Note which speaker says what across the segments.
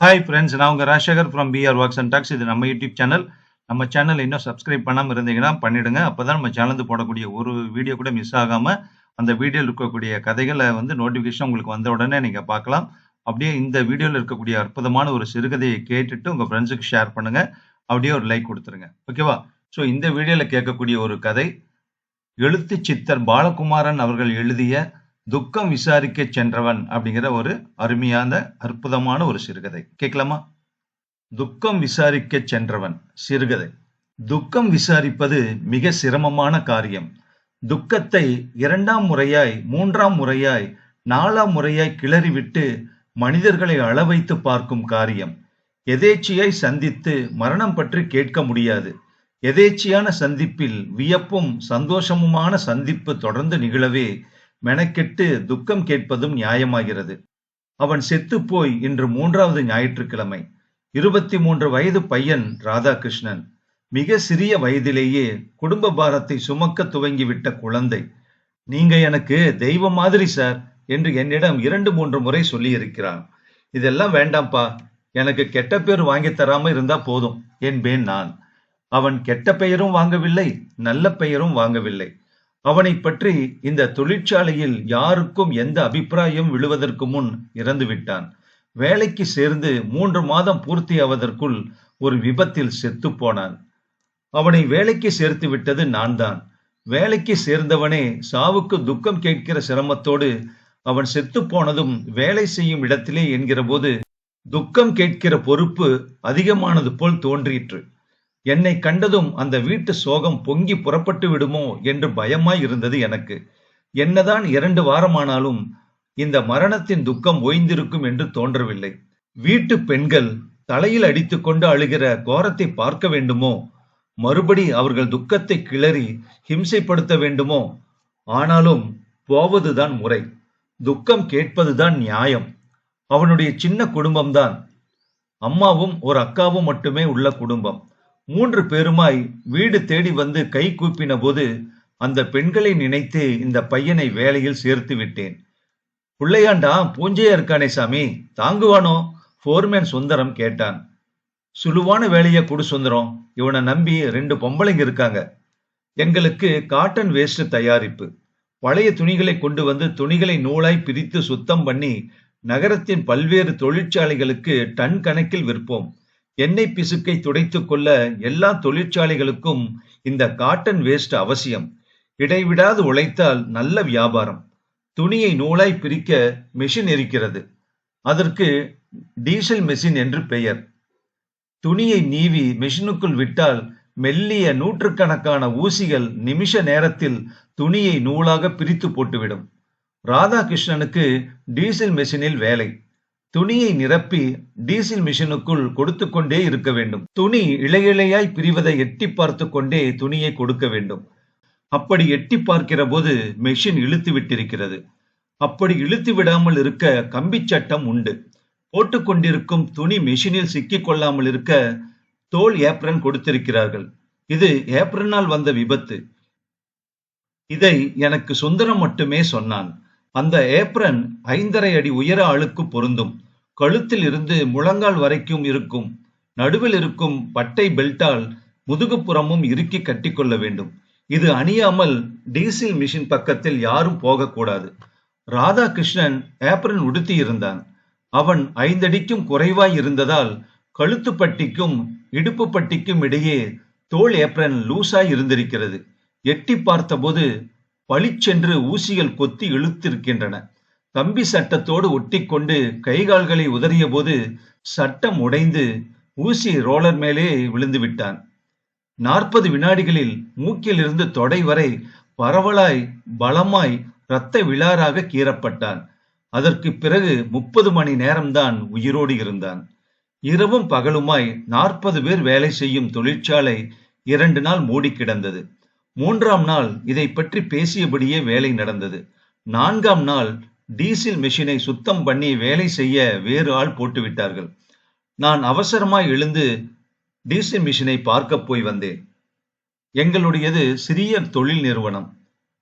Speaker 1: Hi friends நான் உங்கள் Rajasekar from PR works and talks இது நம்ம யூடியூப் சேனல் நம்ம சேனல் இன்னும் சப்ஸ்கிரைப் பண்ணாமல் இருந்தீங்கன்னா பண்ணிடுங்க. அப்பதான் நம்ம சேனல் போடக்கூடிய ஒரு வீடியோ கூட மிஸ் ஆகாம அந்த வீடியோவில் இருக்கக்கூடிய கதைகளை வந்து நோட்டிஃபிகேஷன் உங்களுக்கு வந்த உடனே நீங்கள் பார்க்கலாம். அப்படியே இந்த வீடியோவில் இருக்கக்கூடிய அற்புதமான ஒரு சிறுகதையை கேட்டுட்டு உங்கள் ஃப்ரெண்ட்ஸுக்கு ஷேர் பண்ணுங்கள் அப்படியே ஒரு லைக் கொடுத்துருங்க. ஓகேவா ஸோ இந்த வீடியோவில் கேட்கக்கூடிய ஒரு கதை எழுத்து சித்தர் பாலகுமாரன் அவர்கள் எழுதிய துக்கம் விசாரிக்க சென்றவன் அப்படிங்கிற ஒரு அருமையான அற்புதமான ஒரு சிறுகதை. கேட்கலாமா? துக்கம் விசாரிக்க சென்றவன் சிறுகதை. துக்கம் விசாரிப்பது மிக சிரமமான காரியம். துக்கத்தை இரண்டாம் முறையாய் மூன்றாம் முறையாய் நாலாம் முறையாய் கிளறிவிட்டு மனிதர்களை அளவைத்து பார்க்கும் காரியம். எதேச்சியாய் சந்தித்து மரணம் பற்றி கேட்க முடியாது. எதேச்சியான சந்திப்பில் வியப்பும் சந்தோஷமுமான சந்திப்பு தொடர்ந்து நிகழவே மெனக்கெட்டு துக்கம் கேட்பதும் நியாயமாகிறது. அவன் செத்துப்போய் இன்று மூன்றாவது ஞாயிற்றுக்கிழமை. இருபத்தி மூன்று வயது பையன் ராதாகிருஷ்ணன். மிக சிறிய வயதிலேயே குடும்ப பாரத்தை சுமக்க துவங்கிவிட்ட குழந்தை. நீங்க எனக்கு தெய்வம் மாதிரி சார் என்று என்னிடம் இரண்டு மூன்று முறை சொல்லியிருக்கிறான். இதெல்லாம் வேண்டாம்ப்பா. எனக்கு கெட்ட பேர் வாங்கி தராம இருந்தா போதும் என்பேன் நான். அவன் கெட்ட பெயரும் வாங்கவில்லை நல்ல பெயரும் வாங்கவில்லை. அவனை பற்றி இந்த தொழிற்சாலையில் யாருக்கும் எந்த அபிப்பிராயம் விழுவதற்கு முன் இறந்து விட்டான் வேலைக்கு சேர்ந்து மூன்று மாதம் பூர்த்தியாவதற்குள் ஒரு விபத்தில் செத்து போனான். அவனை வேலைக்கு சேர்த்து விட்டது நான் தான் வேலைக்கு சேர்ந்தவனே சாவுக்கு துக்கம் கேட்கிற சிரமத்தோடு அவன் செத்து போனதும் வேலை செய்யும் இடத்திலே என்கிற போது துக்கம் கேட்கிற பொறுப்பு அதிகமானது போல் தோன்றிற்று. என்னை கண்டதும் அந்த வீட்டு சோகம் பொங்கி புறப்பட்டு விடுமோ என்று பயமாய் இருந்தது எனக்கு. என்னதான் இரண்டு வாரமானாலும் இந்த மரணத்தின் துக்கம் ஓய்ந்திருக்கும் என்று தோன்றவில்லை. வீட்டு பெண்கள் தலையில் அடித்துக்கொண்டு அழுகிற கோரத்தை பார்க்க வேண்டுமோ? மறுபடி அவர்கள் துக்கத்தை கிளறி ஹிம்சைப்படுத்த வேண்டுமோ? ஆனாலும் போவதுதான் முறை. துக்கம் கேட்பதுதான் நியாயம். அவனுடைய சின்ன குடும்பம்தான். அம்மாவும் ஒரு அக்காவும் மட்டுமே உள்ள குடும்பம். மூன்று பேருமாய் வீடு தேடி வந்து கை கூப்பின போது அந்த பெண்களை நினைத்து இந்த பையனை வேலையில் சேர்த்து விட்டேன். பிள்ளையாண்டா பூஞ்சையா இருக்கானே சாமி தாங்குவானோ? போர்மேன் சுந்தரம் கேட்டான். சுலுவான வேலையை கொடு சுந்தரம் இவனை நம்பி ரெண்டு பொம்பளைங்க இருக்காங்க. எங்களுக்கு காட்டன் வேஸ்ட் தயாரிப்பு. பழைய துணிகளை கொண்டு வந்து துணிகளை நூலாய் பிரித்து சுத்தம் பண்ணி நகரத்தின் பல்வேறு தொழிற்சாலைகளுக்கு டன் கணக்கில் விற்போம். எண்ணெய் பிசுக்கை துடைத்துக் கொள்ள எல்லா தொழிற்சாலைகளுக்கும் இந்த காட்டன் வேஸ்ட் அவசியம். இடைவிடாது உழைத்தால் நல்ல வியாபாரம். துணியை நூலாய் பிரிக்க மெஷின் இருக்கிறது அதற்கு டீசல் மெஷின் என்று பெயர். துணியை நீவி மெஷினுக்குள் விட்டால் மெல்லிய நூற்றுக்கணக்கான ஊசிகள் நிமிஷ நேரத்தில் துணியை நூலாக பிரித்து போட்டுவிடும். ராதாகிருஷ்ணனுக்கு டீசல் மெஷினில் வேலை. துணியை நிரப்பி டீசல் மிஷினுக்குள் கொடுத்து கொண்டே இருக்க வேண்டும். துணி இழையிழையாய் பிரிவதை எட்டி பார்த்து கொண்டே துணியை கொடுக்க வேண்டும். அப்படி எட்டி பார்க்கிற போது மெஷின் இழுத்து விட்டிருக்கிறது. அப்படி இழுத்து விடாமல் இருக்க கம்பி சட்டம் உண்டு. போட்டுக்கொண்டிருக்கும் துணி மெஷினில் சிக்கிக் கொள்ளாமல் இருக்க தோல் ஏப்ரன் கொடுத்திருக்கிறார்கள். இது ஏப்ரனால் வந்த விபத்து. இதை எனக்கு சுந்தரம் மட்டுமே சொன்னான். அந்த ஏப்ரன் ஐந்தரை அடி உயர ஆளுக்கு பொருந்தும். கழுத்தில் இருந்து முழங்கால் வரைக்கும் இருக்கும். நடுவில் இருக்கும் பட்டை பெல்ட்டால் முதுகுப்புறமும் இறுக்கி கட்டிக்கொள்ள வேண்டும். இது அணியாமல் டீசல் மிஷின் பக்கத்தில் யாரும் போகக்கூடாது ராதாகிருஷ்ணன் ஏப்ரன் உடுத்தி இருந்தான். அவன் ஐந்தடிக்கும் குறைவாய் இருந்ததால் கழுத்து பட்டிக்கும் இடுப்பு பட்டிக்கும் இடையே தோல் ஏப்ரன் லூசாய் இருந்திருக்கிறது. எட்டி பார்த்தபோது பளிச்சென்று ஊசிகள் கொத்தி இழுத்திருக்கின்றன. கம்பி சட்டத்தோடு ஒட்டிக்கொண்டு கைகால்களை உதறிய போது சட்டம் உடைந்து ஊசி ரோலர் மேலே விழுந்து விட்டான் நாற்பது வினாடிகளில் மூக்கிலிருந்து தொடை வரை பரவலாய் பலமாய் இரத்த விழாராக கீறப்பட்டான். அதற்கு பிறகு முப்பது மணி நேரம்தான் உயிரோடு இருந்தான். இரவும் பகலுமாய் நாற்பது பேர் வேலை செய்யும் தொழிற்சாலை இரண்டு நாள் மூடி கிடந்தது மூன்றாம் நாள் இதை பற்றி பேசியபடியே வேலை நடந்தது. நான்காம் நாள் டீசல் மெஷினை சுத்தம் பண்ணி வேலை செய்ய வேறு ஆள் போட்டுவிட்டார்கள். நான் அவசரமாய் எழுந்து டீசல் மிஷினை பார்க்க போய் வந்தேன். எங்களுடையது சிறிய தொழில் நிறுவனம்.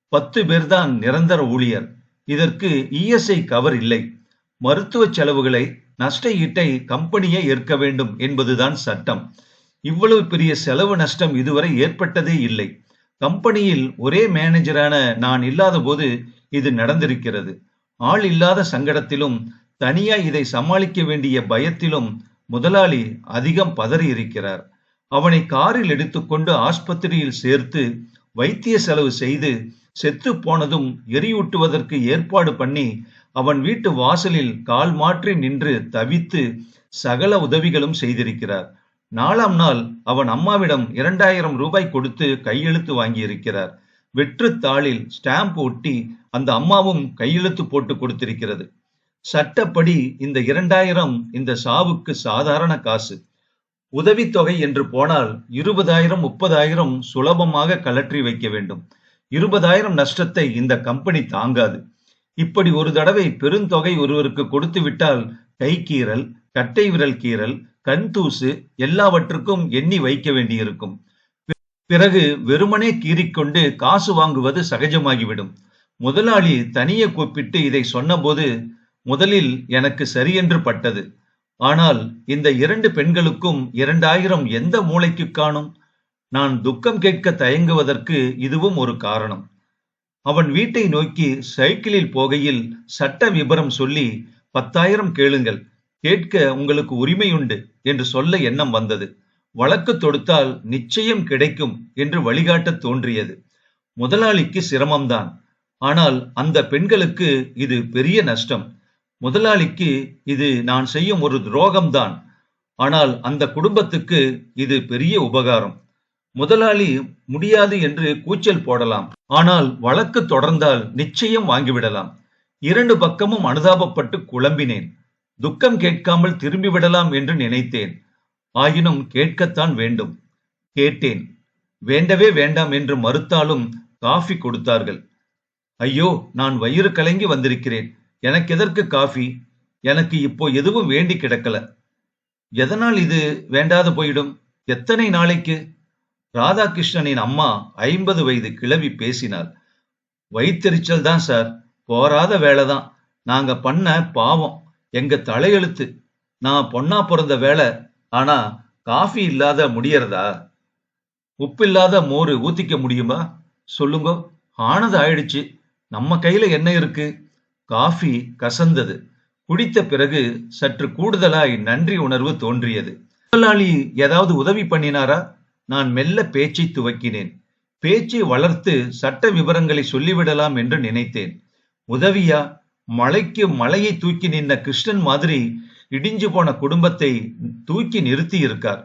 Speaker 1: பத்து பேர்தான் நிரந்தர ஊழியர். இதற்கு இஎஸ்ஐ கவர் இல்லை. மருத்துவ செலவுகளை நஷ்ட ஈட்டை கம்பெனியே ஏற்க வேண்டும் என்பதுதான் சட்டம். இவ்வளவு பெரிய செலவு நஷ்டம் இதுவரை ஏற்பட்டதே இல்லை. கம்பெனியில் ஒரே மேனேஜரான நான் இல்லாத போது இது நடந்திருக்கிறது. ஆள் இல்லாத சங்கடத்திலும் தனியா இதை சமாளிக்க வேண்டிய பயத்திலும் முதலாளி அதிகம் பதறி இருக்கிறார் அவனை காரில் எடுத்துக்கொண்டு ஆஸ்பத்திரியில் சேர்த்து வைத்திய செலவு செய்து செத்து போனதும் எரியூட்டுவதற்கு ஏற்பாடு பண்ணி அவன் வீட்டு வாசலில் கால் மாற்றி நின்று தவித்து சகல உதவிகளும் செய்திருக்கிறார். நாலாம் நாள் அவன் அம்மாவிடம் இரண்டாயிரம் ரூபாய் கொடுத்து கையெழுத்து வாங்கியிருக்கிறார். வெற்று தாளில் ஸ்டாம்ப் ஒட்டி அந்த அம்மாவும் கையெழுத்து போட்டு கொடுத்திருக்கிறது. சட்டப்படி இந்த இரண்டாயிரம் இந்த சாவுக்கு சாதாரண காசு. உதவித்தொகை என்று போனால் இருபதாயிரம் முப்பதாயிரம் சுலபமாக கலற்றி வைக்க வேண்டும். இருபதாயிரம் நஷ்டத்தை இந்த கம்பெனி தாங்காது. இப்படி ஒரு தடவை பெருந்தொகை ஒருவருக்கு கொடுத்து விட்டால் கை கீறல் கட்டை விரல் கீறல் கண்தூசு எல்லாவற்றுக்கும் எண்ணி வைக்க வேண்டியிருக்கும். பிறகு வெறுமனே கீறிக்கொண்டு காசு வாங்குவது சகஜமாகிவிடும். முதலாளி தனியே கூப்பிட்டு இதை சொன்னபோது முதலில் எனக்கு சரியென்று பட்டது. ஆனால் இந்த இரண்டு பெண்களுக்கும் இரண்டாயிரம் எந்த மூளைக்கு காணும்? நான் துக்கம் கேட்க தயங்குவதற்கு இதுவும் ஒரு காரணம். அவன் வீட்டை நோக்கி சைக்கிளில் போகையில் சட்ட விபரம் சொல்லி பத்தாயிரம் கேளுங்கள். கேட்க உங்களுக்கு உரிமையுண்டு என்று சொல்ல எண்ணம் வந்தது. வழக்கு தொடுத்தால் நிச்சயம் கிடைக்கும் என்று வழிகாட்ட தோன்றியது. முதலாளிக்கு சிரமம்தான். ஆனால் அந்த பெண்களுக்கு இது பெரிய நஷ்டம். முதலாளிக்கு இது நான் செய்யும் ஒரு துரோகம்தான். ஆனால் அந்த குடும்பத்துக்கு இது பெரிய உபகாரம். முதலாளி முடியாது என்று கூச்சல் போடலாம். ஆனால் வழக்கு தொடர்ந்தால் நிச்சயம் வாங்கிவிடலாம். இரண்டு பக்கமும் அனுதாபப்பட்டு குழம்பினேன். துக்கம் கேட்காமல் திரும்பிவிடலாம் என்று நினைத்தேன். ஆயினும் கேட்கத்தான் வேண்டும். கேட்டேன். வேண்டவே வேண்டாம் என்று மறுத்தாலும் காஃபி கொடுத்தார்கள். ஐயோ நான் வயிறு கலங்கி வந்திருக்கிறேன். எனக்கு எதற்கு காஃபி? எனக்கு இப்போ எதுவும் வேண்டி கிடக்கல. எதனால் இது வேண்டாது போயிடும்? எத்தனை நாளைக்கு? ராதாகிருஷ்ணனின் அம்மா ஐம்பது வயது கிளவி பேசினாள். வயிற்றெரிச்சல் தான் சார். போராத வேலைதான். நாங்க பண்ண பாவம். எங்க தலையெழுத்து? நான் பொண்ணா பிறந்த வேலை ஆனா காஃபி இல்லாத முடியறதா? உப்பில்லாத மோர் ஊத்திக்க முடியுமா? சொல்லுங்க. ஆனது ஆயிடுச்சு. நம்ம கையில என்ன இருக்கு? காஃபி கசந்தது. குடித்த பிறகு சற்று கூடுதலாய் நன்றி உணர்வு தோன்றியது. முதலாளி ஏதாவது உதவி பண்ணினாரா? நான் மெல்ல பேச்சை துவக்கினேன். பேச்சை வளர்த்து சட்ட விவரங்களை சொல்லிவிடலாம் என்று நினைத்தேன். உதவியா? மலைக்கு மலையை தூக்கி நின்ன கிருஷ்ணன் மாதிரி இடிஞ்சு போன குடும்பத்தை தூக்கி நிறுத்தி இருக்கார்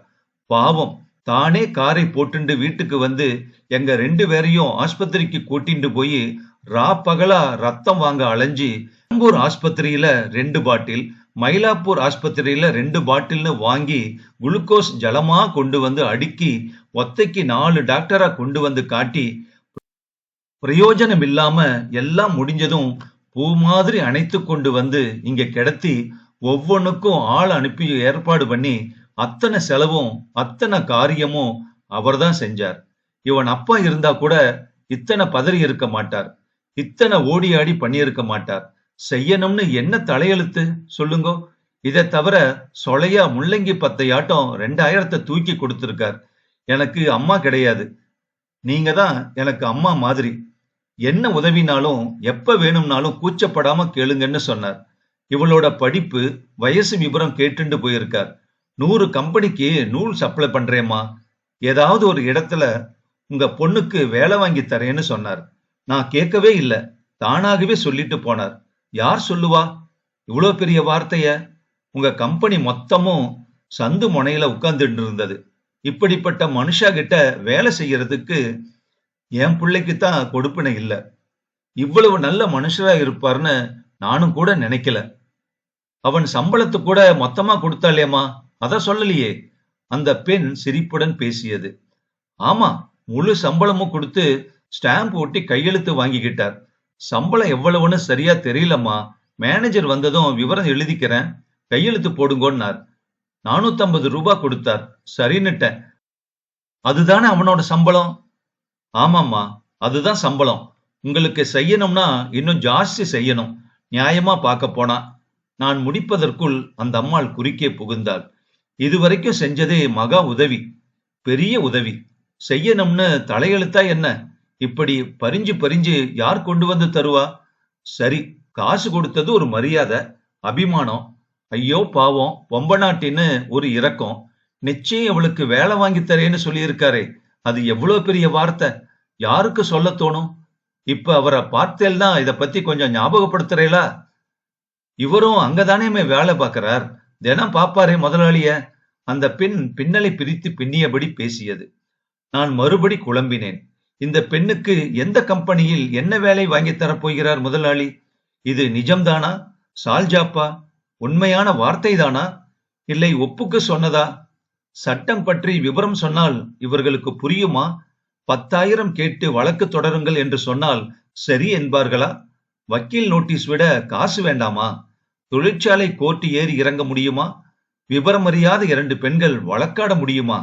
Speaker 1: பாவம். தானே காரை போட்டுண்டு வீட்டுக்கு வந்து எங்க ரெண்டு பேரையும் ஆஸ்பத்திரிக்கு கூட்டிண்டு போய் ரா பகலா ரத்தம் வாங்க அலைஞ்சி பெரம்பூர் ஆஸ்பத்திரியில ரெண்டு பாட்டில் மயிலாப்பூர் ஆஸ்பத்திரியில ரெண்டு பாட்டில்னு வாங்கி குளுக்கோஸ் ஜலமா கொண்டு வந்து அடுக்கி ஒத்தைக்கு நாலு டாக்டரா கொண்டு வந்து காட்டி பிரயோஜனம் இல்லாம எல்லாம் முடிஞ்சதும் பூ மாதிரி அணைத்து கொண்டு வந்து இங்க கிடத்தி ஒவ்வொன்னுக்கும் ஆள் அனுப்பி ஏற்பாடு பண்ணி அத்தனை செலவும் அத்தனை காரியமும் அவர்தான் செஞ்சார். இவன் அப்பா இருந்தா கூட இத்தனை பதறி இருக்க மாட்டார். இத்தனை ஓடி ஆடி பண்ணியிருக்க மாட்டார். செய்யணும்னு என்ன தலையெழுத்து? சொல்லுங்க. இதை தவிர சொலையா முள்ளங்கி பத்தையாட்டம் ரெண்டாயிரத்தை தூக்கி கொடுத்துருக்கார். எனக்கு அம்மா கிடையாது. நீங்க தான் எனக்கு அம்மா மாதிரி. என்ன உதவினாலும் எப்ப வேணும்னாலும் கூச்சப்படாம கேளுங்கன்னு சொன்னார். இவளோட படிப்பு வயசு விபரம் கேட்டுண்டு போயிருக்கார். நூறு கம்பெனிக்கு நூல் சப்ளை பண்றேம்மா. ஏதாவது ஒரு இடத்துல உங்க பொண்ணுக்கு வேலை வாங்கி தரேன்னு சொன்னார். நான் கேட்கவே இல்லை. தானாகவே சொல்லிட்டு போனார். யார் சொல்லுவா? இவ்வளோ பெரிய வார்த்தைய? உங்க கம்பெனி மொத்தமும் சந்து முனையில உட்கார்ந்துட்டு இருந்தது. இப்படிப்பட்ட மனுஷா கிட்ட வேலை செய்யறதுக்கு என் பிள்ளைக்கு தான் கொடுப்பினை இல்லை. இவ்வளவு நல்ல மனுஷரா இருப்பார்னு நானும் கூட நினைக்கல. அவன் சம்பளத்து கூட மொத்தமா கொடுத்தாலேமா அத சொல்லலையே. அந்த பெண் சிரிப்புடன் பேசியது. ஆமா முழு சம்பளமும் கொடுத்து ஸ்டாம்ப் ஒட்டி கையெழுத்து வாங்கிக்கிட்டார். சம்பளம் எவ்வளவுன்னு சரியா தெரியலம்மா. மேனேஜர் வந்ததும் விவரம் எழுதிக்கிறேன் கையெழுத்து போடுங்கன்னார். நானூத்தம்பது ரூபாய் கொடுத்தார். சரின்னுட்டேன். அதுதானே அவனோட சம்பளம்? ஆமாம்மா அதுதான் சம்பளம். உங்களுக்கு செய்யணும்னா இன்னும் ஜாஸ்தி செய்யணும். நியாயமா பார்க்க போனா நான் முடிப்பதற்குள் அந்த அம்மாள் குறுக்கே புகுந்தாள். இதுவரைக்கும் செஞ்சதே மகா உதவி பெரிய உதவி. செய்யணும்னு தலையெழுத்தா என்ன? இப்படி பறிஞ்சு பறிஞ்சு யார் கொண்டு வந்து தருவா? சரி காசு கொடுத்தது ஒரு மரியாதை அபிமானம். ஐயோ பாவம் பொம்பநாட்டின்னு ஒரு இரக்கம். நிச்சயம் அவளுக்கு வேலை வாங்கி தரேன்னு சொல்லியிருக்காரே. அது எவ்வளவு பெரிய வார்த்தை? யாருக்கு சொல்ல தோணும்? இப்ப அவரை பார்த்தேல்னா இதை பத்தி கொஞ்சம் ஞாபகப்படுத்துறீங்களா? இவரும் அங்கதானேமே வேலை பார்க்கிறார். தினம் பாப்பாரே முதலாளிய. அந்த பெண் பின்னலை பிரித்து பின்னியபடி பேசியது. நான் மறுபடி குழம்பினேன். இந்த பெண்ணுக்கு எந்த கம்பெனியில் என்ன வேலை வாங்கி தரப்போகிறார் முதலாளி? இது நிஜம்தானா? சால்ஜாப்பா? உண்மையான வார்த்தைதானா? இல்லை ஒப்புக்கு சொன்னதா? சட்டம் பற்றி விவரம் சொன்னால் இவர்களுக்கு புரியுமா? பத்தாயிரம் கேட்டு வழக்கு தொடருங்கள் என்று சொன்னால் சரி என்பார்களா? வக்கீல் நோட்டீஸ் விட காசு வேண்டாமா? தொழிற்சாலை கோர்ட்டு ஏறி இறங்க முடியுமா? விவரம் அறியாத இரண்டு பெண்கள் வழக்காட முடியுமா?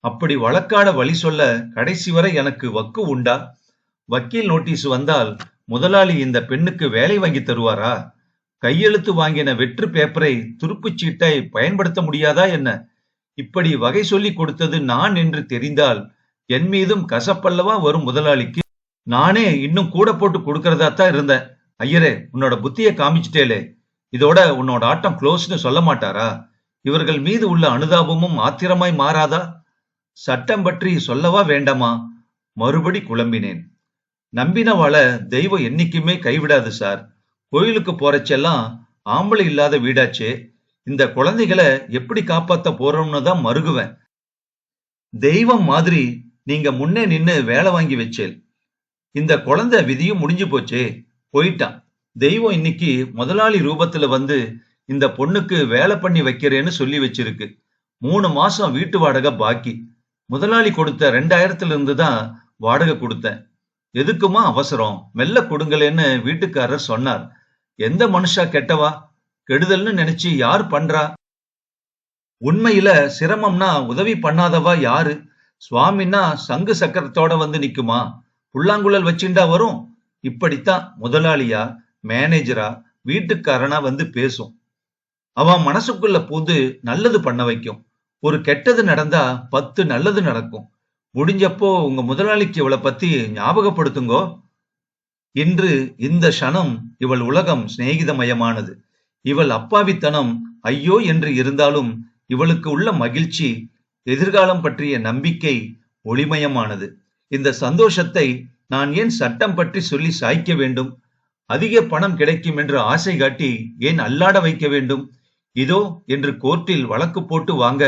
Speaker 1: அப்படி வழக்காட வழி சொல்ல கடைசி வரை எனக்கு வக்கு உண்டா? வக்கீல் நோட்டீஸ் வந்தால் முதலாளி இந்த பெண்ணுக்கு வேலை வாங்கி தருவாரா? கையெழுத்து வாங்கின வெற்று பேப்பரை துருப்புச் சீட்டை பயன்படுத்த முடியாதா என்ன? இப்படி வகை சொல்லி கொடுத்தது நான் என்று தெரிந்தால் என் மீதும் கசப்பல்லவா வரும் முதலாளிக்கு நானே இன்னும் கூட போட்டு கொடுக்கறதா தான் இருந்தேன். ஐயரே உன்னோட புத்திய காமிச்சிட்டேலே. இதோட உன்னோட ஆட்டம் க்ளோஸ்னு சொல்ல மாட்டாரா? இவர்கள் மீது உள்ள அனுதாபமும் ஆத்திரமாய் மாறாதா? சட்டம் பற்றி சொல்லவா வேண்டாமா? மறுபடி குழம்பினேன். நம்பினவாள தெய்வம் என்னைக்குமே கைவிடாது சார். கோயிலுக்கு போறச்செல்லாம் ஆம்பளை இல்லாத வீடாச்சே. இந்த குழந்தைகளை எப்படி காப்பாத்த போறோம்னு தான் மருகுவேன். தெய்வம் மாதிரி நீங்க முன்னே நின்னு வேலை வாங்கி வச்சேல். இந்த குழந்தை விதியும் முடிஞ்சு போச்சே போயிட்டான். தெய்வம் இன்னைக்கு முதலாளி ரூபத்துல வந்து இந்த பொண்ணுக்கு வேலை பண்ணி வைக்கிறேன்னு சொல்லி வச்சிருக்கு. மூணு மாசம் வீட்டு வாடகை பாக்கி. முதலாளி கொடுத்த ரெண்டாயிரத்துல இருந்து தான் வாடகை கொடுத்தேன். எதுக்குமா அவசரம்? மெல்ல கொடுங்களேன்னு வீட்டுக்காரர் சொன்னார். எந்த மனுஷா கெட்டவா? கெடுதல்னு நினைச்சு யார் பண்றா? உண்மையில சிரமம்னா உதவி பண்ணாதவா யாரு? சுவாமின்னா சங்கு சக்கரத்தோட வந்து நிக்குமா? புல்லாங்குழல் வச்சுண்டா வரும். இப்படித்தான் முதலாளியா மேனேஜரா வீட்டுக்காரனா வந்து பேசும். அவன் மனசுக்குள்ள பூந்து நல்லது பண்ண வைக்கும். ஒரு கெட்டது நடந்தா பத்து நல்லது நடக்கும். முடிஞ்சப்போ உங்க முதலாளிக்கு இவளை பத்தி ஞாபகப்படுத்துங்கோ. இன்று இந்த க்ஷணம் இவள் உலகம் சிநேகிதமயமானது. இவள் அப்பாவித்தனம் ஐயோ என்று இருந்தாலும் இவளுக்கு உள்ள மகிழ்ச்சி எதிர்காலம் பற்றிய நம்பிக்கை ஒளிமயமானது. இந்த சந்தோஷத்தை நான் ஏன் சட்டம் பற்றி சொல்லி சாய்க்க வேண்டும்? அதிக பணம் கிடைக்கும் என்று ஆசை காட்டி ஏன் அல்லாட வைக்க வேண்டும்? இதோ என்று கோர்ட்டில் வழக்கு போட்டு வாங்க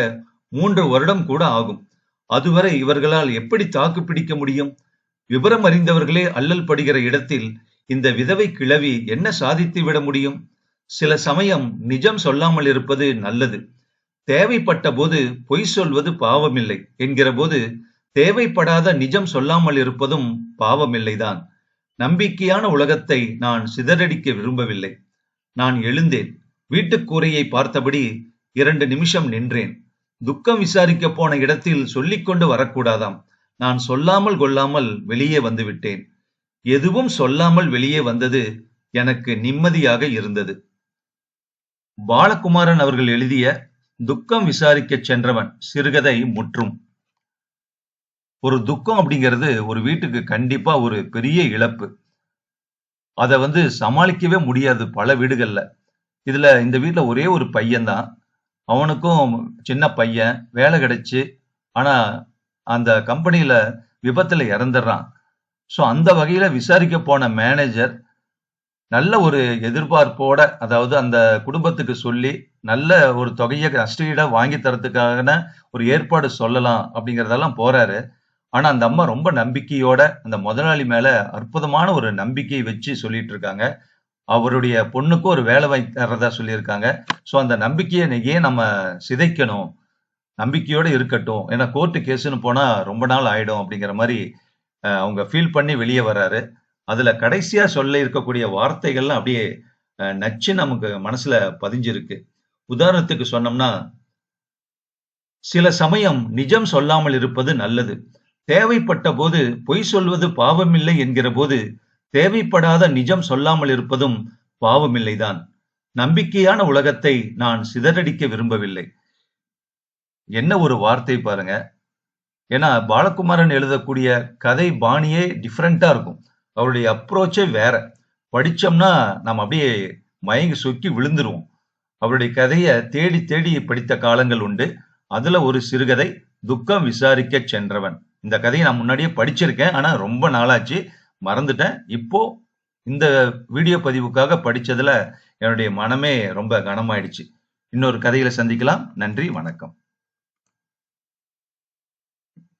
Speaker 1: மூன்று வருடம் கூட ஆகும். அதுவரை இவர்களால் எப்படி தாக்கு பிடிக்க முடியும்? விவரம் அறிந்தவர்களே அல்லல் படுகிற இடத்தில் இந்த விதவை கிழவி என்ன சாதித்து விட முடியும்? சில சமயம் நிஜம் சொல்லாமல் இருப்பது நல்லது. தேவைப்பட்ட போது பொய் சொல்வது பாவமில்லை என்கிற போது தேவைப்படாத நிஜம் சொல்லாமல் இருப்பதும் பாவமில்லைதான். நம்பிக்கையான உலகத்தை நான் சிதறடிக்க விரும்பவில்லை. நான் எழுந்தேன். வீட்டுக்கூரையை பார்த்தபடி இரண்டு நிமிஷம் நின்றேன். துக்கம் விசாரிக்க போன இடத்தில் சொல்லிக்கொண்டு வரக்கூடாதாம். நான் சொல்லாமல் கொள்ளாமல் வெளியே வந்து விட்டேன் எதுவும் சொல்லாமல் வெளியே வந்தது எனக்கு நிம்மதியாக இருந்தது. பாலகுமாரன் அவர்கள் எழுதிய துக்கம் விசாரிக்க சென்றவன் சிறுகதை முற்றும். ஒரு துக்கம் அப்படிங்கிறது ஒரு வீட்டுக்கு கண்டிப்பா ஒரு பெரிய இழப்பு. அதை வந்து சமாளிக்கவே முடியாது பல வீடுகள்ல. இதுல இந்த வீட்டுல ஒரே ஒரு பையன்தான். அவனுக்கும் சின்ன பையன் வேலை கிடைச்சு ஆனா அந்த கம்பெனியில விபத்துல இறந்துடுறான். ஸோ அந்த வகையில விசாரிக்க போன மேனேஜர் நல்ல ஒரு எதிர்பார்ப்போட அதாவது அந்த குடும்பத்துக்கு சொல்லி நல்ல ஒரு தொகையை நஷ்டஈடா வாங்கி தரத்துக்கான ஒரு ஏற்பாடு சொல்லலாம் அப்படிங்கறதெல்லாம் போறாரு. ஆனா அந்த அம்மா ரொம்ப நம்பிக்கையோட அந்த முதலாளி மேல அற்புதமான ஒரு நம்பிக்கையை வச்சு சொல்லிட்டு இருக்காங்க. அவருடைய பொண்ணுக்கும் ஒரு வேலை வாங்கி தர்றதா சொல்லியிருக்காங்க. ஸோ அந்த நம்பிக்கையை ஏன் நம்ம சிதைக்கணும்? நம்பிக்கையோட இருக்கட்டும். ஏன்னா கோர்ட்டு கேஸுன்னு போனா ரொம்ப நாள் ஆயிடும் அப்படிங்கிற மாதிரி அவங்க ஃபீல் பண்ணி வெளியே வர்றாரு. அதுல கடைசியா சொல்ல இருக்கக்கூடிய வார்த்தைகள்லாம் அப்படியே நச்சு நமக்கு மனசுல பதிஞ்சிருக்கு. உதாரணத்துக்கு சொன்னோம்னா சில சமயம் நிஜம் சொல்லாமல் இருப்பது நல்லது. தேவைப்பட்ட போது பொய் சொல்வது பாவமில்லை என்கிற போது தேவைப்படாத நிஜம் சொல்லாமல் இருப்பதும் பாவமில்லைதான். நம்பிக்கையான உலகத்தை நான் சிதறடிக்க விரும்பவில்லை. என்ன ஒரு வார்த்தை பாருங்க. ஏன்னா பாலகுமாரன் எழுதக்கூடிய கதை பாணியே டிஃப்ரெண்டா இருக்கும். அவருடைய அப்ரோச்சே வேற. படித்தோம்னா நம்ம அப்படியே மயங்கி சொக்கி விழுந்துருவோம். அவருடைய கதையை தேடி தேடி படித்த காலங்கள் உண்டு. அதில் ஒரு சிறுகதை துக்கம் விசாரிக்க சென்றவன். இந்த கதையை நான் முன்னாடியே படிச்சிருக்கேன் ஆனால் ரொம்ப நாளாச்சு மறந்துட்டேன். இப்போ இந்த வீடியோ பதிவுக்காக படித்ததில் என்னுடைய மனமே ரொம்ப கனமாயிடுச்சு. இன்னொரு கதையில சந்திக்கலாம். நன்றி வணக்கம்.